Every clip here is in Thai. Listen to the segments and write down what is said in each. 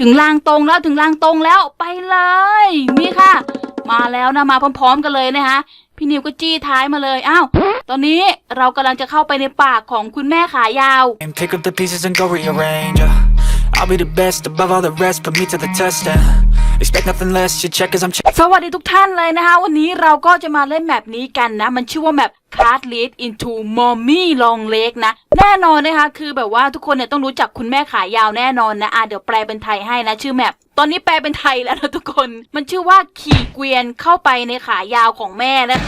ถึงรางตรงแล้วถึงรางตรงแล้วไปเลย นี่ค่ะ มาแล้วนะมาพร้อม ๆ กันเลยนะคะพี่นิวก็จี้ท้ายมาเลย อ้าว ตอนนี้เรากำลังจะเข้าไปในปากของคุณแม่ขายาว And pick up the pieces and go rearrange. yeah. I'll be the best above all the rest. Put me to the test and expect nothing less. You check as I'm check. สวัสดีทุกท่านเลยนะคะ วันนี้เราก็จะมาเล่นแมปนี้กันนะ มันชื่อว่าแมป Card Lead into Mommy Long Leg นะ แน่นอนนะคะ คือแบบว่าทุกคนเนี่ยต้องรู้จักคุณแม่ขายาวแน่นอนนะอะเดี๋ยวแปลเป็นไทยให้นะ ชื่อแมปตอนนี้แปลเป็นไทยแล้วนะทุกคน มันชื่อว่าขี่เกวียนเข้าไปในขายาวของแม่นะ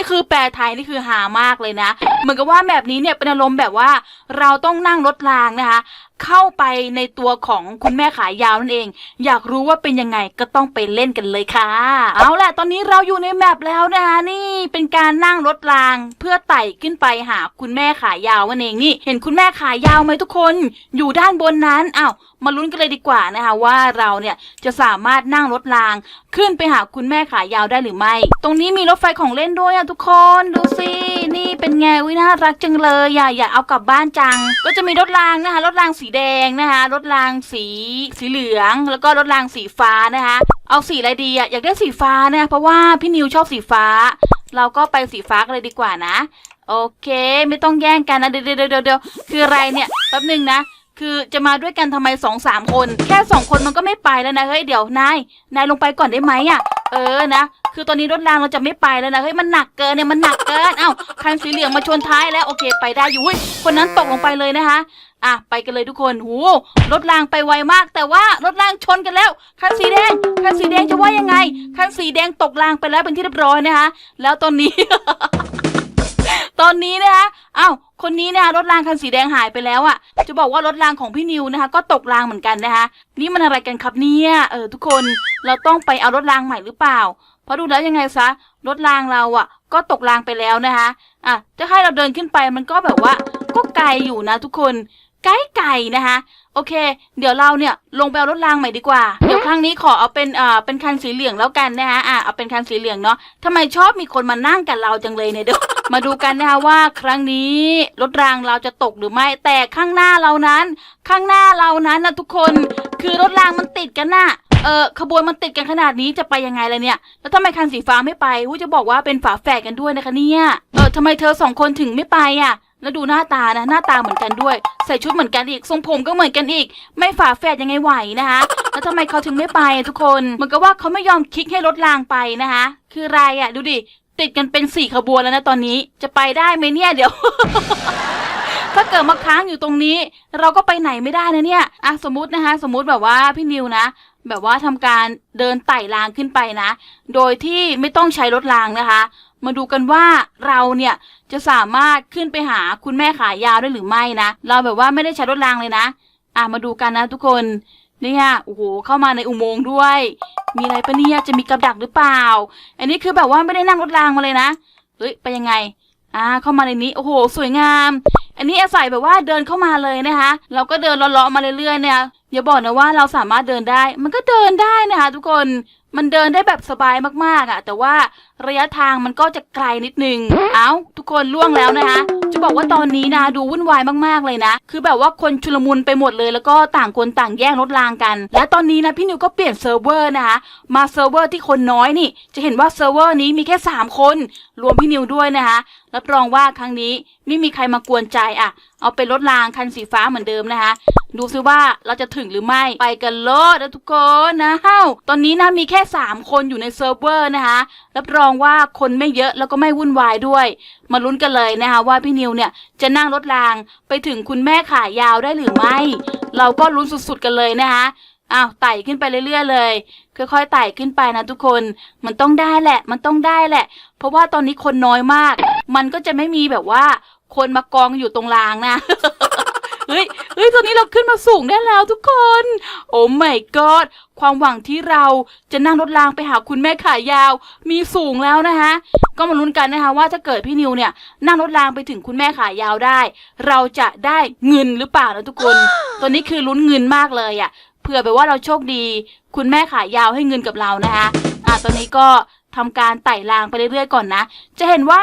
นี่คือแปลไทยนี่คือหามากเลยนะเหมือนกับว่าแบบนี้เนี่ยเป็นอารมณ์แบบว่าเราต้องนั่งรถรางนะคะ เข้าไปในตัวของคุณแม่ขายยาวนั่นเอง อยากรู้ว่าเป็นยังไงก็ต้องไปเล่นกันเลยค่ะ เอาล่ะตอนนี้เราอยู่ในแมปแล้วนะคะนี่เป็นการนั่งรถรางเพื่อไต่ขึ้นไปหาคุณแม่ขายาวนั่นเองนี่ เห็นคุณแม่ขายาวไหมทุกคนอยู่ด้านบนนั้นอ้าวมาลุ้นกันเลยดีกว่านะคะว่าเราเนี่ยจะสามารถนั่งรถราง ขึ้นไปหาคุณแม่ขายาวได้หรือไม่ ตรงนี้มีรถไฟของเล่นด้วยอะทุกคนดูสินี่เป็นไงวิน่ารักจังเลยอย่าอย่าเอากลับบ้านจัง ก็จะมีรถรางนะคะรถรางสีแดงนะคะรถรางสีสีเหลือง แล้วก็รถรางสีฟ้านะคะเอาสีอะไรดีอะอยากได้สีฟ้านะคะเพราะว่าพี่นิวชอบสีฟ้า เราก็ไปสีฟ้ากันเลยดีกว่านะ โอเค ไม่ต้องแย่งกันนะเดี๋ยวเดี๋ยวเดี๋ยวคืออะไรเนี่ยแป๊บหนึงนะคือจะมาด้วยกันทำไมสองสามคน แค่สองคนมันก็ไม่ไปแล้วนะเฮ้ยเดี๋ยวนายนายลงไปก่อนได้ไหมอะ เออนะ คือตอนนี้รถรางเราจะไม่ไปแล้วนะเฮ้ยมันหนักเกินเนี่ยมันหนักเกินเอ้าคันสีเหลืองมาชนท้ายแล้วโอเค ไปได้อยู่เว้ยคนนั้นตกลงไปเลยนะคะอะไปกันเลยทุกคนหูรถรางไปไวมาก แต่ว่ารถรางชนกันแล้ว คันสีแดง คันสีแดงจะว่ายังไง คันสีแดงตกรางไปแล้วเป็นที่เรียบร้อยนะคะ แล้วตอนนี้ ตอนนี้นะคะอ้าวคนนี้นะคะรถรางคันสีแดงหายไปแล้วอะ่ะ จะบอกว่ารถรางของพี่นิวนะคะ ก็ตกรางเหมือนกันนะคะ นี่มันอะไรกันครับเนี่ยเออทุกคนเราต้องไปเอารถรางใหม่หรือเปล่าเพราะดูแล้วยังไงซะรถรางเราอะ่ะ ก็ตกรางไปแล้วนะคะอะจะให้เราเดินขึ้นไปมันก็แบบว่า ก็ไกลอยู่นะทุกคนไกลไกลนะคะโอเค เดี๋ยวเราเนี่ยลงไปเอารถรางใหม่ดีกว่า เดี๋ยวครั้งนี้ขอเอาเป็นเอ่าเป็นคันสีเหลืองแล้วกันนะคะอะเอาเป็นคันสีเหลืองเนาะทำไมชอบมีคนมานั่งกับเราจังเลยเนี่ยเดี๋ยวมาดูกันนะคะว่าครั้งนี้รถรางเราจะตกหรือไม่แต่ข้างหน้าเรานั้น ข้างหน้าเรานั้นนะทุกคน คือรถรางมันติดกันน่ะ เออขบวนมันติดกันขนาดนี้จะไปยังไงล่ะเนี่ย แล้วทำไมคันสีฟ้าไม่ไปวูจะบอกว่าเป็นฝาแฝดกันด้วยนะคะเนี่ยเออทำไมเธอสองคนถึงไม่ไปอะ แล้วดูหน้าตานะหน้าตาเหมือนกันด้วย ใส่ชุดเหมือนกันอีกทรงผมก็เหมือนกันอีก ไม่ฝาแฝดยังไงไหวนะคะแล้วทำไมเขาถึงไม่ไปทุกคนเหมือนกับว่าเขาไม่ยอมคิกให้รถรางไปนะคะ คือไรอะ ดูดิติดกันเป็นสี่ขบวนแล้วนะตอนนี้จะไปได้ไหมเนี่ยเดี๋ยวถ้าเกิดมาค้างอยู่ตรงนี้ เราก็ไปไหนไม่ได้นะเนี่ยอะสมมตินะคะ สมมติแบบว่าพี่นิวนะ แบบว่าทำการเดินไต่รางขึ้นไปนะ โดยที่ไม่ต้องใช้รถรางนะคะ มาดูกันว่าเราเนี่ยจะสามารถขึ้นไปหาคุณแม่ขายาวได้หรือไม่นะ เราแบบว่าไม่ได้ใช้รถรางเลยนะ อะมาดูกันนะทุกคนเนี่ยโอ้โหเข้ามาในอุโมงค์ด้วย มีอะไรปะเนี่ยจะมีกับดักหรือเปล่า อันนี้คือแบบว่าไม่ได้นั่งรถรางมาเลยนะเฮ้ยไปยังไงอ่าเข้ามาในนี้โอ้โห สวยงาม อันนี้อาศัยแบบว่าเดินเข้ามาเลยนะคะ เราก็เดินเลาะๆมาเรื่อยๆเนี่ย อย่าบอกนะว่าเราสามารถเดินได้ มันก็เดินได้นะคะทุกคน มันเดินได้แบบสบายมากๆอะ่ะ แต่ว่าระยะทางมันก็จะไกลนิดนึง เอ้า ทุกคนล่วงแล้วนะคะ จะบอกว่าตอนนี้นะดูวุ่นวายมากๆเลยนะ คือแบบว่าคนชุลมุนไปหมดเลยแล้วก็ต่างคนต่างแย่งรถรางกัน และตอนนี้นะพี่นิวก็เปลี่ยนเซิร์ฟเวอร์นะคะ มาเซิร์ฟเวอร์ที่คนน้อยนี่ จะเห็นว่าเซิร์ฟเวอร์นี้มีแค่ 3 คน รวมพี่นิวด้วยนะคะ รับรองว่าครั้งนี้ไม่มีใครมากวนใจอะ เอาเป็นรถรางคันสีฟ้าเหมือนเดิมนะคะ ดูซิว่าเราจะถึงหรือไม่ ไปกันโลดนะทุกคนนะเฮ้าตอนนี้นะมีแค่3 คนอยู่ในเซิร์ฟเวอร์นะคะ รับรองว่าคนไม่เยอะแล้วก็ไม่วุ่นวายด้วย มาลุ้นกันเลยนะคะว่าพี่นิวเนี่ยจะนั่งรถรางไปถึงคุณแม่ขายาวได้หรือไม่ เราก็ลุ้นสุดๆกันเลยนะคะอ้าวไต่ขึ้นไปเรื่อยๆเลยค่อยๆไต่ขึ้นไปนะทุกคน มันต้องได้แหละ มันต้องได้แหละ เพราะว่าตอนนี้คนน้อยมาก มันก็จะไม่มีแบบว่า คนมากองอยู่ตรงรางนะ เฮ้ยเฮ้ยตอนนี้เราขึ้นมาสูงได้แล้วทุกคน โอ้ my god ความหวังที่เราจะนั่งรถรางไปหาคุณแม่ขายาว มีสูงแล้วนะคะก็มาลุ้นกันนะคะว่าถ้าเกิดพี่นิวเนี่ย นั่งรถรางไปถึงคุณแม่ขายาวได้ เราจะได้เงินหรือเปล่านะทุกคน ตอนนี้คือลุ้นเงินมากเลยอะ่ะเผื่อแบบว่าเราโชคดี คุณแม่ขายาวให้เงินกับเรานะคะอะตอนนี้ก็ทำการไต่รางไปเรื่อยๆก่อนนะ จะเห็นว่า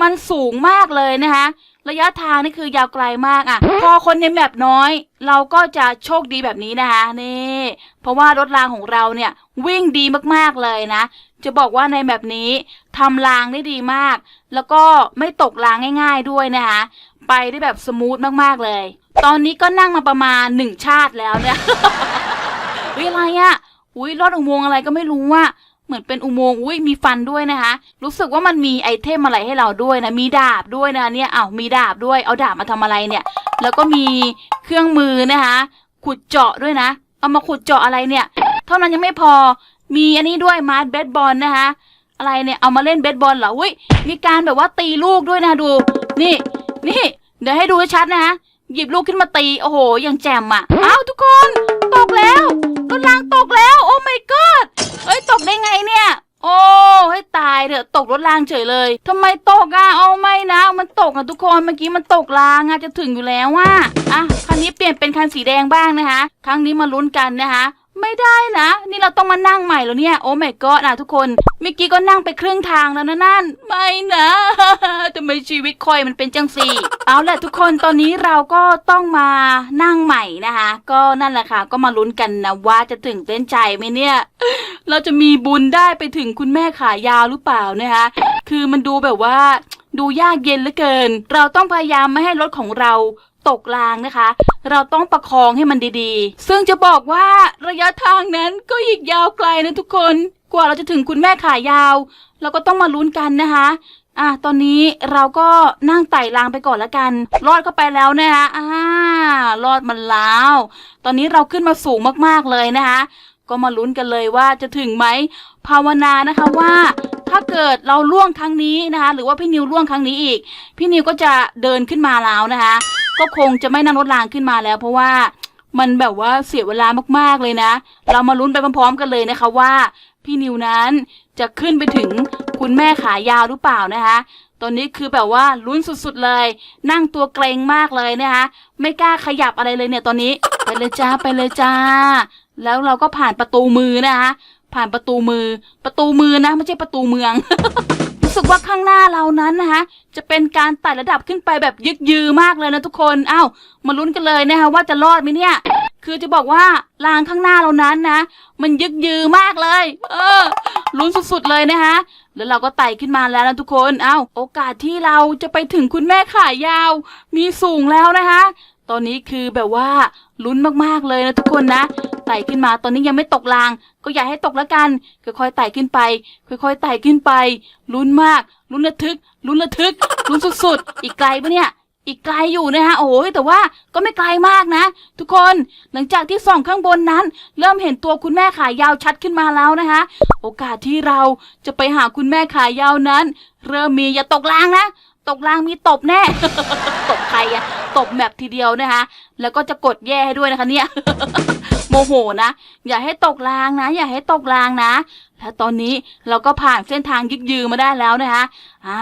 มันสูงมากเลยนะคะ ระยะทางนี่คือยาวไกลมากอะ พอคนในแบบน้อย เราก็จะโชคดีแบบนี้นะคะนี่ เพราะว่ารถรางของเราเนี่ยวิ่งดีมากๆเลยนะ จะบอกว่าในแบบนี้ทำรางได้ดีมาก แล้วก็ไม่ตกรางง่าย ๆด้วยนะคะไปได้แบบสมูทมากๆเลย ตอนนี้ก็นั่งมาประมาณหนึ่งชาติแล้วเนี่ยวิอะไรอะอุ้ยรอดอุโมงค์อะไรก็ไม่รู้ว่า เหมือนเป็นอุโมงค์อุ้ยมีฟันด้วยนะคะ รู้สึกว่ามันมีไอเทมอะไรให้เราด้วยนะ มีดาบด้วยนะเนี่ยเอามีดาบด้วยเอาดาบมาทำอะไรเนี่ย แล้วก็มีเครื่องมือนะคะ ขุดเจาะด้วยนะ เอามาขุดเจาะอะไรเนี่ย เท่านั้นยังไม่พอมีอันนี้ด้วยมาร์เบสบอลนะคะ อะไรเนี่ยเอามาเล่นเบสบอลเหรออุ้ยมีการแบบว่าตีลูกด้วยนะดู นี่นี่เดี๋ยวให้ดูให้ชัดนะฮะหยิบลูกขึ้นมาตี โอ้โหยังแจ่มอะ อ้าวทุกคน ตกแล้วรถรางตกแล้ว โอ้ my god เอ้ย ตกได้ไงเนี่ย โอ้ให้ตายเถอะตกรถรางเฉยเลยทำไมตกอะเอาไม่นะ มันตกอะทุกคนเมื่อกี้มันตกรางอะจะถึงอยู่แล้วว่ะอะคันนี้เปลี่ยนเป็นคันสีแดงบ้างนะคะ ครั้งนี้มาลุ้นกันนะคะ ไม่ได้นะ นี่เราต้องมานั่งใหม่แล้วเนี่ย โอ้ my god นะทุกคนเมื่อกี้ก็นั่งไปครึ่งทางแล้วนะนั่น ไม่นะทำไมชีวิตคอยมันเป็นจังสี่ เอาแหละทุกคนตอนนี้เราก็ต้องมานั่งใหม่นะคะ ก็นั่นแหละค่ะ ก็มาลุ้นกันนะว่าจะถึงเต้นใจไหมเนี่ย เราจะมีบุญได้ไปถึงคุณแม่ขายาวหรือเปล่านะคะ คือมันดูแบบว่าดูยากเย็นเหลือเกิน เราต้องพยายามไม่ให้รถของเรา ตกรางนะคะ เราต้องประคองให้มันดีๆ ซึ่งจะบอกว่าระยะทางนั้นก็อีกยาวไกลนะทุกคน กว่าเราจะถึงคุณแม่ขายาว เราก็ต้องมาลุ้นกันนะคะอะตอนนี้เราก็นั่งไต่รางไปก่อนละกัน รอดเข้าไปแล้วนะคะอ่ารอดมันแล้ว ตอนนี้เราขึ้นมาสูงมากๆเลยนะคะ ก็มาลุ้นกันเลยว่าจะถึงไหมภาวนานะคะว่าถ้าเกิดเราล่วงครั้งนี้นะคะ หรือว่าพี่นิวล่วงครั้งนี้อีก พี่นิวก็จะเดินขึ้นมาแล้วนะคะ ก็คงจะไม่นั่งรถรางขึ้นมาแล้ว เพราะว่ามันแบบว่าเสียเวลามากๆเลยนะ เรามาลุ้นไปพร้อมๆกันเลยนะคะว่า พี่นิวนั้นจะขึ้นไปถึงคุณแม่ขายาวหรือเปล่านะคะตอนนี้คือแบบว่าลุ้นสุดๆเลย นั่งตัวเกรงมากเลยนะคะไม่กล้าขยับอะไรเลยเนี่ยตอนนี้ไปเลยจ้าไปเลยจ้า แล้วเราก็ผ่านประตูมือนะคะผ่านประตูมือ ประตูมือนะ ไม่ใช่ประตูเมือง รู้สึกว่าข้างหน้าเรานั้นนะคะจะเป็นการไต่ระดับขึ้นไปแบบยึกยือมากเลยนะทุกคนอ้าวมาลุ้นกันเลยนะคะว่าจะรอดไหมเนี่ย คือจะบอกว่ารางข้างหน้าเรานั้นนะ มันยึกยือมากเลย เออลุ้นสุดๆเลยนะคะแล้วเราก็ไต่ขึ้นมาแล้วนะทุกคน เอ้า โอกาสที่เราจะไปถึงคุณแม่ขายยาว มีสูงแล้วนะคะ ตอนนี้คือแบบว่าลุ้นมากๆเลยนะทุกคนนะไต่ขึ้นมาตอนนี้ยังไม่ตกราง ก็อย่าให้ตกแล้วกันค่อยๆไต่ขึ้นไป ค่อยๆไต่ขึ้นไปลุ้นมากลุ้นระทึกลุ้นระทึกลุ้นสุดๆ อีกไกลปะเนี่ย อีกไกลอยู่นะฮะโอ้ยแต่ว่าก็ไม่ไกลมากนะ ทุกคนหลังจากที่ส่องข้างบนนั้น เริ่มเห็นตัวคุณแม่ขายาวชัดขึ้นมาแล้วนะคะ โอกาสที่เราจะไปหาคุณแม่ขายาวนั้น เริ่มมีอย่าตกรางนะตกรางมีตบแน่ ตบใครอะ ตบแบบทีเดียวนะคะ แล้วก็จะกดแย่ให้ด้วยนะคะเนี่ยโมโหนะ อย่าให้ตกรางนะ อย่าให้ตกรางนะ แล้วตอนนี้เราก็ผ่านเส้นทางยึกยือมาได้แล้วนะคะอ่า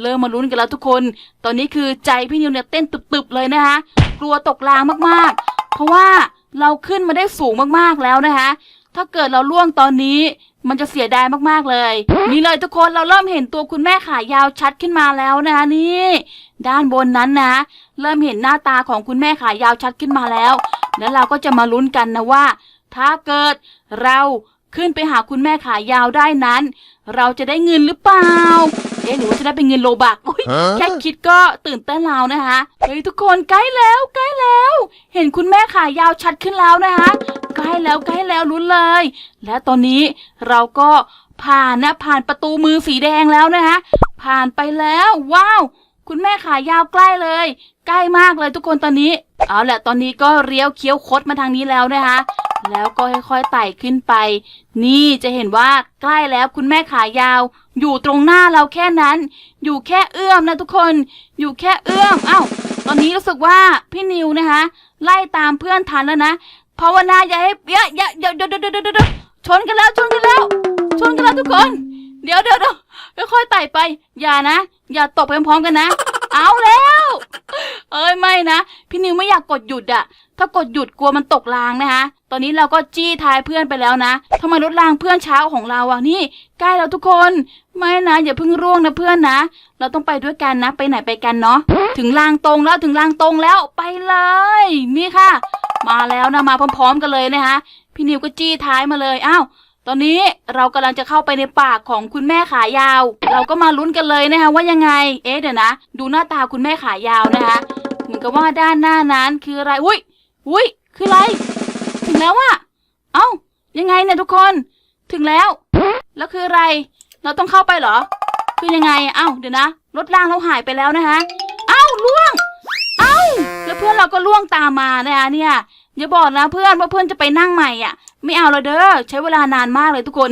เริ่มมาลุ้นกันแล้วทุกคน ตอนนี้คือใจพี่นิวเนี่ยเต้นตึบๆเลยนะคะ กลัวตกรางมากๆ เพราะว่าเราขึ้นมาได้สูงมากๆแล้วนะคะ ถ้าเกิดเราล่วงตอนนี้ มันจะเสียดายมากๆเลย นี่เลยทุกคนเราเริ่มเห็นตัวคุณแม่ขายาวชัดขึ้นมาแล้วนะนี่ ด้านบนนั้นนะ เริ่มเห็นหน้าตาของคุณแม่ขายาวชัดขึ้นมาแล้ว แล้วเราก็จะมาลุ้นกันนะว่า ถ้าเกิดเราขึ้นไปหาคุณแม่ขายาวได้นั้น เราจะได้เงินหรือเปล่า เอ๊ะหรือว่าจะได้เป็นเงินโลบักอุ๊ยแค่คิดก็ตื่นเต้นแล้วนะคะเฮ้ยทุกคนใกล้แล้วใกล้แล้ว เห็นคุณแม่ขายาวชัดขึ้นแล้วนะคะใกล้แล้วใกล้แล้วลุ้นเลย และตอนนี้เราก็ผ่านนะผ่านประตูมือสีแดงแล้วนะคะผ่านไปแล้วว้าว คุณแม่ขายาวใกล้เลย ใกล้มากเลยทุกคนตอนนี้ เอาแหละตอนนี้ก็เลี้ยวเคี้ยวคดมาทางนี้แล้วนะคะ แล้วก็ค่อยๆไต่ขึ้นไป นี่จะเห็นว่าใกล้แล้วคุณแม่ขายาว อยู่ตรงหน้าเราแค่นั้น อยู่แค่เอื้อมนะทุกคน อยู่แค่เอื้อมเอ้า ตอนนี้รู้สึกว่าพี่นิวนะคะ ไล่ตามเพื่อนทันแล้วนะภาวนาอย่าให้อย่าอย่าเดี๋ยวเดี๋ยวเดี๋ยวเดี๋ยวเดี๋ยวชนกันแล้วชนกันแล้วชนกันแล้วทุกคน เดี๋ยวเดี๋ยวเดี๋ยวค่อยๆไต่ไป อย่านะ อย่าตกไปพร้อมๆกันนะ เอาแล้ว เอ้ยไม่นะ พี่นิวไม่อยากกดหยุดอะถ้ากดหยุดกลัวมันตกรางนะคะ ตอนนี้เราก็จี้ท้ายเพื่อนไปแล้วนะทำไมรถรางเพื่อนเช้าของเราอะนี่ใกล้แล้วทุกคน ไม่นะอย่าเพิ่งร่วงนะเพื่อนนะ เราต้องไปด้วยกันนะ ไปไหนไปกันเนาะ ถึงรางตรงแล้วถึงรางตรงแล้วไปเลย นี่ค่ะ มาแล้วนะมาพร้อม ๆ กันเลยนะคะ พี่นิวก็จี้ท้ายมาเลย อ้าว ตอนนี้เรากำลังจะเข้าไปในปากของคุณแม่ขายาว เราก็มาลุ้นกันเลยนะคะว่ายังไง เอ๊ะเดี๋ยวนะ ดูหน้าตาคุณแม่ขายาวนะคะเหมือนกับว่าด้านหน้านั้นคืออะไร อุ้ยอุ้ยคืออะไร ถึงแล้วอะเอ้า ยังไงเนี่ยทุกคน ถึงแล้ว แล้วคืออะไร เราต้องเข้าไปเหรอ คือยังไง เอ้า เดี๋ยวนะ รถรางเราหายไปแล้วนะคะ เอ้าล่วง เอ้า แล้วเพื่อนเราก็ล่วงตามมานะคะเนี่ย อย่าบอกนะเพื่อนว่าเพื่อนจะไปนั่งใหม่อะ ไม่เอาแลยเด้อใช้เวลานานมากเลยทุกคน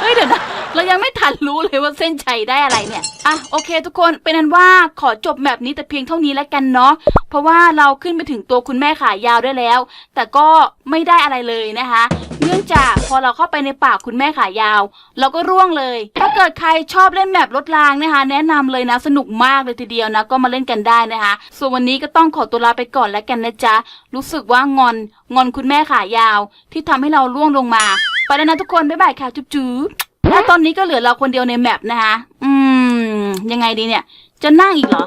เฮ้ยเดี๋ยวนะเรายังไม่ทันรู้เลยว่าเส้นชัยได้อะไรเนี่ย อะโอเค ทุกคนเป็นนั้นว่าขอจบแบบนี้แต่เพียงเท่านี้แล้วกันเนาะ เพราะว่าเราขึ้นไปถึงตัวคุณแม่ขายาวได้แล้ว แต่ก็ไม่ได้อะไรเลยนะคะ เนื่องจากพอเราเข้าไปในปากคุณแม่ขายาว เราก็ร่วงเลย ถ้าเกิดใครชอบเล่นแบบรถรางนะคะ แนะนำเลยนะสนุกมากเลยทีเดียวนะ ก็มาเล่นกันได้นะคะ ส่วนวันนี้ก็ต้องขอตัวลาไปก่อนแล้วกันนะจ๊ะ รู้สึกว่างอนงอนคุณแม่ขายาว ที่ทำให้เราร่วงลงมาไปแล้วนะทุกคนบ๊ายบายค่ะจุ๊บจุ๊บและตอนนี้ก็เหลือเราคนเดียวในแมปนะคะ อืม ยังไงดีเนี่ย จะนั่งอีกเหรอ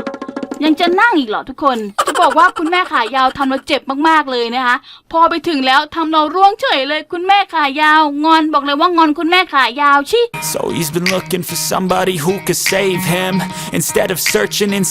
ยังจะนั่งอีกเหรอทุกคน บอกว่าคุณแม่ขายาวทำเราเจ็บมากๆเลยนะคะ พอไปถึงแล้วทำเราร่วงเฉยเลยคุณแม่ขายาว งอนบอกเลยว่างอนคุณแม่ขายาวชิ So he's been looking for somebody who could save him Instead of searching in